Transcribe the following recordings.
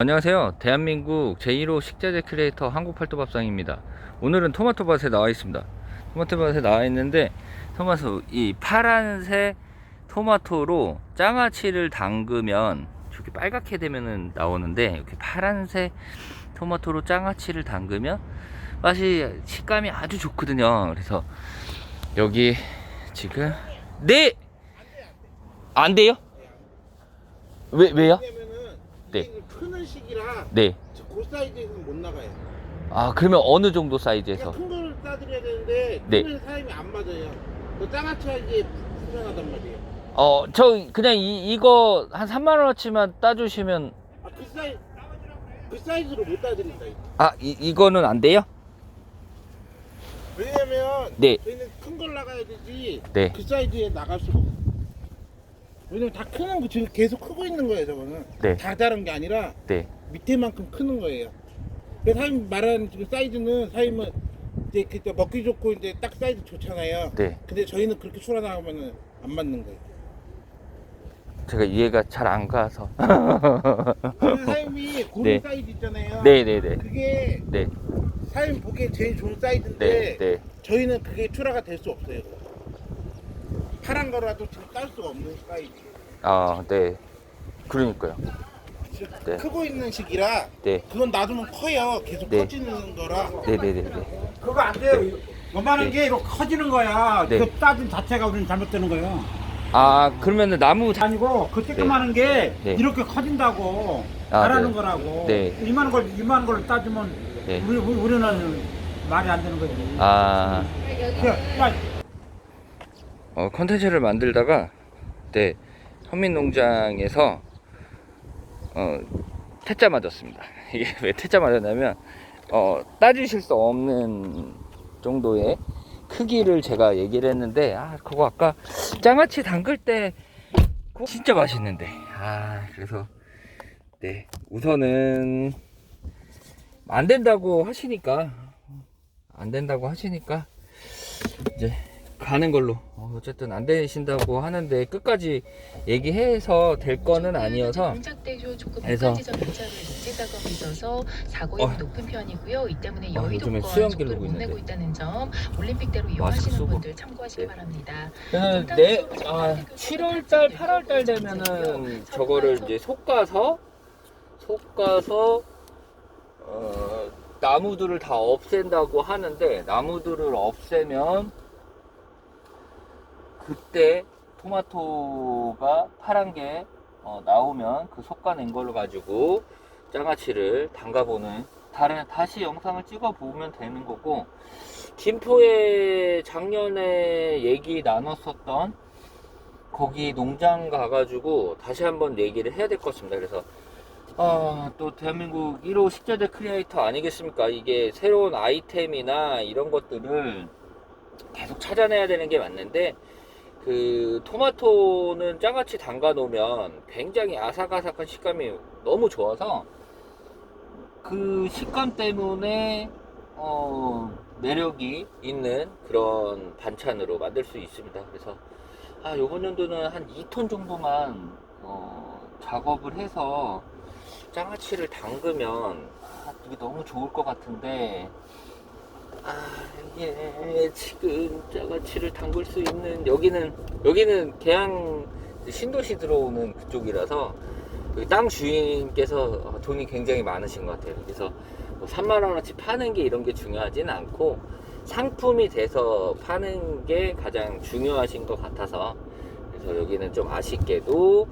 안녕하세요. 대한민국 제1호 식자재 크리에이터 한국팔도밥상입니다. 오늘은 토마토밭에 나와 있습니다. 토마토밭에 나와 있는데 토마토 이 파란색 토마토로 장아찌를 담그면 저렇게 빨갛게 되면은 나오는데 이렇게 파란색 토마토로 장아찌를 담그면 맛이 식감이 아주 좋거든요. 그래서 여기 지금 네! 안 돼요? 왜 왜요? 네. 이게 크는 시기라 네. 그 사이즈에서는 못 나가요. 아 그러면 어느 정도 사이즈에서? 그냥 큰걸 따드려야 되는데 네. 크면 사람이 안 맞아요. 그 장아찌 하기에 불편하단 말이에요. 어 저 그냥 이 이거 한 3만 원어치만 따주시면 아 그 사이 그 사이즈로 못 따드린다. 이거. 아 이, 이거는 안 돼요? 왜냐면 네. 저희는 큰 걸 나가야 되지. 네. 그 사이즈에 나갈 수가 없어. 왜냐면 다 크는 거 지금 계속 크고 있는 거예요. 저거는 네. 다 다른 게 아니라 네. 밑에만큼 크는 거예요. 그래서 사장님 말하는 지금 사이즈는 사장님은 이제 그때 먹기 좋고 이제 딱 사이즈 좋잖아요. 네. 근데 저희는 그렇게 출하 나가면은 안 맞는 거예요. 제가 이해가 잘 안 가서. 그래서 사장님이 고른 네. 사이즈 있잖아요. 네네네. 그게 네. 사장님 보기에 제일 좋은 네. 사이즈인데 네. 저희는 그게 출하가 될 수 없어요. 파란 거라도 지금 딸 수가 없는 사이즈. 아 네. 그러니까요. 네. 크고 있는 시기라 네. 그건 놔두면 커요. 계속 네. 커지는 거라. 네네네네. 그거 안 돼요. 요만한 네. 게 이거 커지는 거야. 네. 그 따진 자체가 우리는 잘못되는 거예요. 아 그러면은 나무 자... 아니고 그 쬐끄마한 게 네. 이렇게 커진다고 아, 말하는 네. 거라고. 네. 이만한 걸 이만한 걸 따지면 네. 우리 우리- 우리는 말이 안 되는 거지. 아 야, 야, 어, 컨텐츠를 만들다가 네 현민농장에서 어, 퇴짜 맞았습니다. 이게 왜 퇴짜 맞았냐면 어, 따지실 수 없는 정도의 크기를 제가 얘기를 했는데 아 그거 아까 장아찌 담글 때 진짜 맛있는데 아 그래서 네 우선은 안 된다고 하시니까 안 된다고 하시니까 이제 가는 걸로 어, 어쨌든 안 되신다고 하는데 끝까지 얘기해서 될 거는 아니어서 동작대교 조금 그래서- 인지 작업이 있어서 사고율이 어. 높은 편이고요. 이 때문에 아, 요즘에 여의도권 속도를 못 있는데. 내고 있다는 점 올림픽대로 마스크 이용하시는 쓰고. 분들 참고하시기 네. 바랍니다. 내, 아, 7월달, 8월달 되면은 저거를 이제 솎아서, 솎아서, 어, 나무들을 다 없앤다고 하는데, 나무들을 없애면, 그때 토마토가 파란 게 어, 나오면 그 솎아낸 걸로 가지고 장아찌를 담가보는 다른 다시 영상을 찍어 보면 되는 거고 김포에 작년에 얘기 나눴었던 거기 농장 가가지고 다시 한번 얘기를 해야 될 것 같습니다. 그래서 아, 또 대한민국 1호 식자재 크리에이터 아니겠습니까? 이게 새로운 아이템이나 이런 것들을 계속 찾아내야 되는 게 맞는데 그 토마토는 장아찌 담가 놓으면 굉장히 아삭아삭한 식감이 너무 좋아서 그 식감 때문에 어 매력이 있는 그런 반찬으로 만들 수 있습니다. 그래서 아 요번 연도는 한 2톤 정도만 어 작업을 해서 장아찌를 담그면 아, 이게 너무 좋을 것 같은데 아 이게 지금 장아찌를 담글 수 있는 여기는 여기는 계양 신도시 들어오는 그쪽이라서 그땅 주인께서 돈이 굉장히 많으신 것 같아요. 그래서 뭐 3만 원어치 파는 게 이런 게 중요하진 않고 상품이 돼서 파는 게 가장 중요하신 것 같아서 그래서 여기는 좀 아쉽게도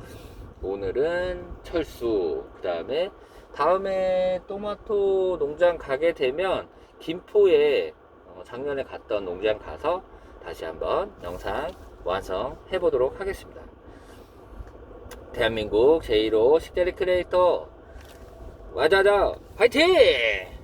오늘은 철수 그 다음에 다음에 토마토 농장 가게 되면 김포에 어, 작년에 갔던 농장 가서 다시 한번 영상 완성해 보도록 하겠습니다. 대한민국 제1호 식자리 크리에이터 와자자 화이팅!